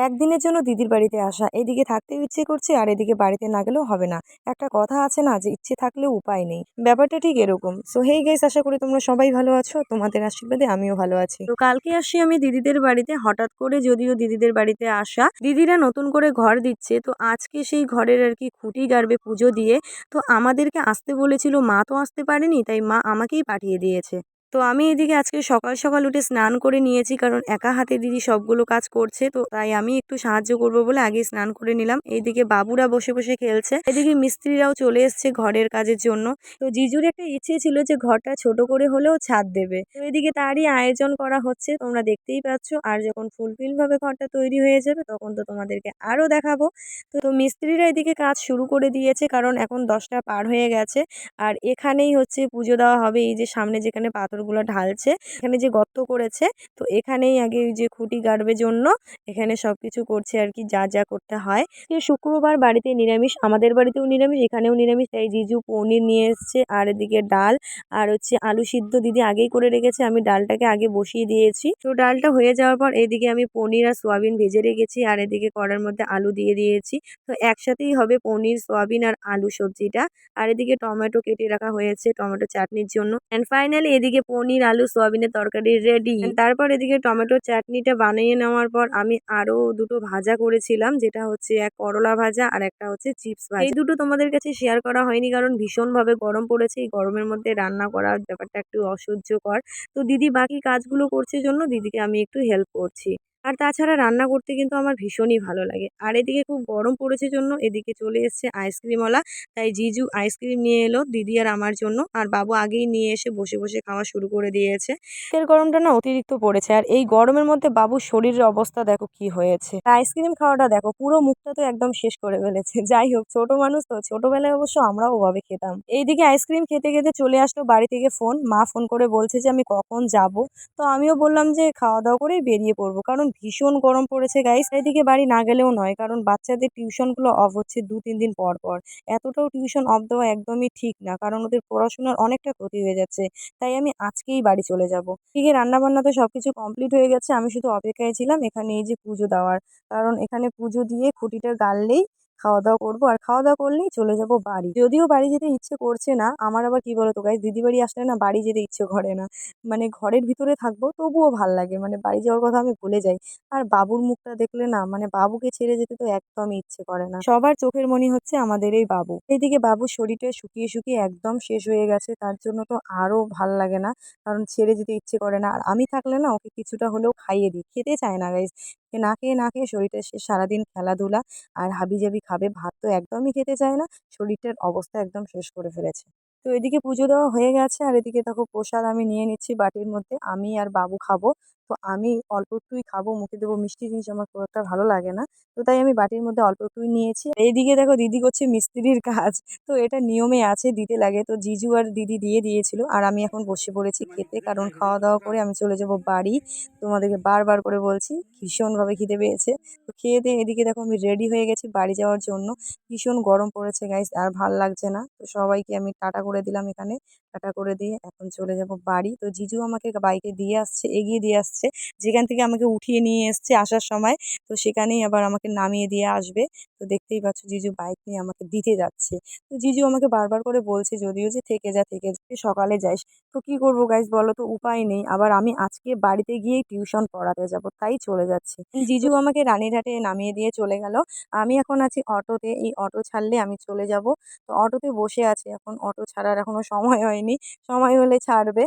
একদিনের জন্য দিদির বাড়িতে আসা। এদিকে থাকতেও ইচ্ছে করছে আর এদিকে বাড়িতে না গেলেও হবে না। একটা কথা আছে না যে, ইচ্ছে থাকলেও উপায় নেই। ব্যাপারটা ঠিক এরকম। সো হেই গাইস আশা করি তোমরা সবাই ভালো আছো। তোমাদের আশীর্বাদে আমিও ভালো আছি। তো কালকে আসি আমি দিদিদের বাড়িতে। হঠাৎ করে যদিও দিদিদের বাড়িতে আসা। দিদিরা নতুন করে ঘর দিচ্ছে। তো আজকে সেই ঘরের আর কি খুঁটি গাড়বে পুজো দিয়ে। তো আমাদেরকে আসতে বলেছিল। মা তো আসতে পারেনি, তাই মা আমাকেই পাঠিয়ে দিয়েছে। তো আমি এদিকে আজকে সকাল সকাল উঠে স্নান করে নিয়েছি, কারণ একা হাতে দিদি সবগুলো কাজ করছে, তো তাই আমি একটু সাহায্য করব বলে আগে স্নান করে নিলাম। এইদিকে বাবুরা বসে বসে খেলছে, এদিকে মিস্ত্রিরাও চলে এসছে ঘরের কাজের জন্য। তো জিজুর একটা ইচ্ছে ছিল যে ঘরটা ছোট করে হলেও ছাদ দেবে। তো এদিকে তারই আয়োজন করা হচ্ছে, তোমরা দেখতেই পাচ্ছ। আর যখন ফুলফিল ভাবে ঘরটা তৈরি হয়ে যাবে, তখন তো তোমাদেরকে আরও দেখাবো। তো মিস্ত্রিরা এদিকে কাজ শুরু করে দিয়েছে, কারণ এখন দশটা পার হয়ে গেছে। আর এখানেই হচ্ছে পুজো দেওয়া হবে, এই যে সামনে যেখানে পাথরগুলো ঢালছে, এখানে যে গর্ত করেছে, তো এখানেই আগে ওই যে খুঁটি গাড়বে জন্য এখানে সব কিছু করছে আর কি, যা যা করতে হয়। শুক্রবার বাড়িতে নিরামিষ, আমাদের বাড়িতেও নিরামিষ, এখানেও নিরামিষ, তাই জিজু পনির নিয়ে এসছে, আর এদিকে ডাল, আর হচ্ছে আলু সিদ্ধ দিদি আগেই করে রেখেছে, আমি ডালটাকে আগে বসিয়ে দিয়েছি। তো ডালটা হয়ে যাওয়ার পর এদিকে আমি পনির আর সোয়াবিন ভেজে রেখেছি, আর এদিকে কড়ার মধ্যে আলু দিয়ে দিয়েছি। তো একসাথেই হবে পনির, সোয়াবিন আর আলু সবজিটা, আর এদিকে টমেটো কেটে রাখা হয়েছে, টমেটো চাটনির জন্য। অ্যান্ড ফাইনালি এদিকে পনির আলু সোয়াবিনের তরকারি রেডি তারপর এদিকে টমেটো চাটনিটা বানিয়ে নেওয়ার পর আমি আরও দুটো ভাজা করেছিলাম যেটা হচ্ছে এক করলা ভাজা আর একটা হচ্ছে চিপস ভাজা। এই দুটো তোমাদের কাছে শেয়ার করা হয়নি কারণ ভীষণভাবে গরম পড়েছে এই গরমের মধ্যে রান্না করার ব্যাপারটা একটু অসহ্যকর। তো দিদি বাকি কাজগুলো করছে জন্য দিদিকে আমি একটু হেল্প করছি। আর তাছাড়া রান্না করতে কিন্তু আমার ভীষণই ভালো লাগে। আর এদিকে খুব গরম পড়েছে জন্য এদিকে চলে এসছে আইসক্রিমওয়ালা। তাই জিজু আইসক্রিম নিয়ে এলো দিদি আর আমার জন্য। আর বাবু আগেই নিয়ে এসে বসে বসে খাওয়া শুরু করে দিয়েছে। শীতের গরমটা না অতিরিক্ত পড়েছে। আর এই গরমের মধ্যে বাবুর শরীরের অবস্থা দেখো কি হয়েছে। আইসক্রিম খাওয়াটা দেখো, পুরো মুখটা তো একদম শেষ করে ফেলেছে। যাই হোক, ছোট মানুষ তো, ছোটবেলায় অবশ্য আমরাও ওভাবে খেতাম। এইদিকে আইসক্রিম খেতে খেতে চলে আসলো বাড়ি থেকে ফোন। মা ফোন করে বলছে যে, আমি কখন যাব? তো আমিও বললাম যে, খাওয়া দাওয়া করেই বেরিয়ে পড়ব। কারণ ভীষণ গরম পড়েছে গাইস এদিকে বাড়ি না গেলেও নয়, কারণ বাচ্চাদের টিউশনগুলো অফ হচ্ছে দু, তিন দিন পর পর। এতটাও টিউশন অফ দেওয়া একদমই ঠিক না, কারণ ওদের পড়াশোনার অনেকটা ক্ষতি হয়ে যাচ্ছে। তাই আমি আজকেই বাড়ি চলে যাব। এদিকে রান্নাবান্না তো সব কিছু কমপ্লিট হয়ে গেছে, আমি শুধু অপেক্ষায় ছিলাম এখানে এই যে পুজো দেওয়ার। কারণ এখানে পুজো দিয়ে খুঁটিটা গাড়লেই খাওয়া দাওয়া করব। আর খাওয়া দাওয়া করলেই চলে যাব বাড়ি। যদিও বাড়ি যেতে ইচ্ছে করছে না, আমার আবার কি বলতো গাইস দিদি বাড়ি আসলে না বাড়ি যেতে ইচ্ছে করে না। মানে ঘরের ভিতরে থাকব তবুও ভালো লাগে মানে বাড়ি যাওয়ার কথা আমি ভুলে যাই। আর বাবুর মুখটা দেখলে না মানে বাবুকে ছেড়ে যেতে তো একদমই ইচ্ছে করে না। সবার চোখের মনি হচ্ছে আমাদের এই বাবু। এইদিকে বাবুর শরীরটা শুকিয়ে শুকিয়ে একদম শেষ হয়ে গেছে, তার জন্য তো আরও ভালো লাগে না। কারণ ছেড়ে যেতে ইচ্ছে করে না। আর আমি থাকলে না ওকে কিছুটা হলেও খাইয়ে দিই। খেতে চায় না গাইস না খেয়ে না খেয়ে শরীরটা সে সারাদিন খেলাধুলা আর হাবিজাবি খাবে, ভাত তো একদমই খেতে চায় না। শরীরটার অবস্থা একদম শেষ করে ফেলেছে। তো এদিকে পুজো দেওয়া হয়ে গেছে আর এদিকে দেখো প্রসাদ আমি নিয়ে নিচ্ছি বাটির মধ্যে। আমি আর বাবু খাব। তো আমি অল্প একটুই খাব, মুখে দেবো মিষ্টি জিনিস, আমার খুব একটা ভালো লাগে না। তো তাই আমি বাটির মধ্যে অল্প একটুই নিয়েছি। এইদিকে দেখো দিদি করছে মিস্ত্রির কাজ। তো এটা নিয়মে আছে, দিতে লাগে। তো জিজু আর দিদি দিয়ে দিয়েছিল। আর আমি এখন বসে পড়েছি খেতে, কারণ খাওয়া দাওয়া করে আমি চলে যাব বাড়ি। তোমাদেরকে বারবার করে বলছি, ভীষণভাবে খিদে পেয়েছে। তো খেয়ে দিয়ে এদিকে দেখো আমি রেডি হয়ে গেছি বাড়ি যাওয়ার জন্য। ভীষণ গরম পড়েছে গাইস আর ভালো লাগছে না। তো সবাইকে আমি টাটা করে দিলাম এখানে। টাটা করে দিয়ে এখন চলে যাব বাড়ি। তো জিজু আমাকে বাইকে দিয়ে আসছে এগিয়ে দিয়ে আসছে। যেখান থেকে আমাকে উঠিয়ে নিয়ে এসছে আসার সময়। তো সেখানেই আবার আমাকে নামিয়ে দিয়ে আসবে। তো দেখতেই পাচ্ছ জিজু বাইক নিয়ে আমাকে দিতে যাচ্ছে। তো জিজু আমাকে বারবার করে বলছে যদিও যে থেকে যা থেকে যা সকালে যাইস তো কি করব গাইস বলো তো উপায় নেই। আবার আমি আজকে বাড়িতে গিয়েই টিউশন পড়াতে যাব তাই চলে যাচ্ছি। জিজু আমাকে রানীঘাটে নামিয়ে দিয়ে চলে গেল। আমি এখন আছি অটোতে। এই অটো ছাড়লে আমি চলে যাব। তো অটোতে বসে আছি এখন অটো ছাড়ার এখনও সময় হয়নি। সময় হলে ছাড়বে।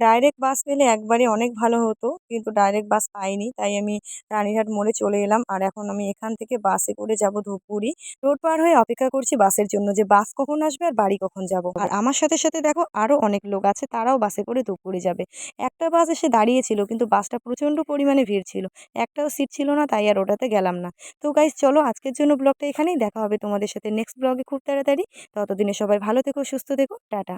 ডাইরেক্ট বাস পেলে একবারে অনেক ভালো হতো। কিন্তু ডাইরেক্ট বাস পাইনি, তাই আমি রানীঘাট মোড়ে চলে এলাম। আর এখন আমি এখান থেকে বাসে করে যাব ধূপগুড়ি। রোড পার হয়ে অপেক্ষা করছি বাসের জন্য যে বাস কখন আসবে আর বাড়ি কখন যাব। আর আমার সাথে সাথে দেখো আরও অনেক লোক আছে, তারাও বাসে করে ধূপগুড়ি যাবে। একটা বাস এসে দাঁড়িয়েছিল, কিন্তু বাসটা প্রচণ্ড পরিমাণে ভিড় ছিল। একটাও সিট ছিল না, তাই আর ওটাতে গেলাম না। তো গাইজ চলো আজকের জন্য ব্লগটা এখানেই দেখা হবে তোমাদের সাথে নেক্সট ব্লগে খুব তাড়াতাড়ি। ততদিনে সবাই ভালো থেকো, সুস্থ থেকো, টাটা।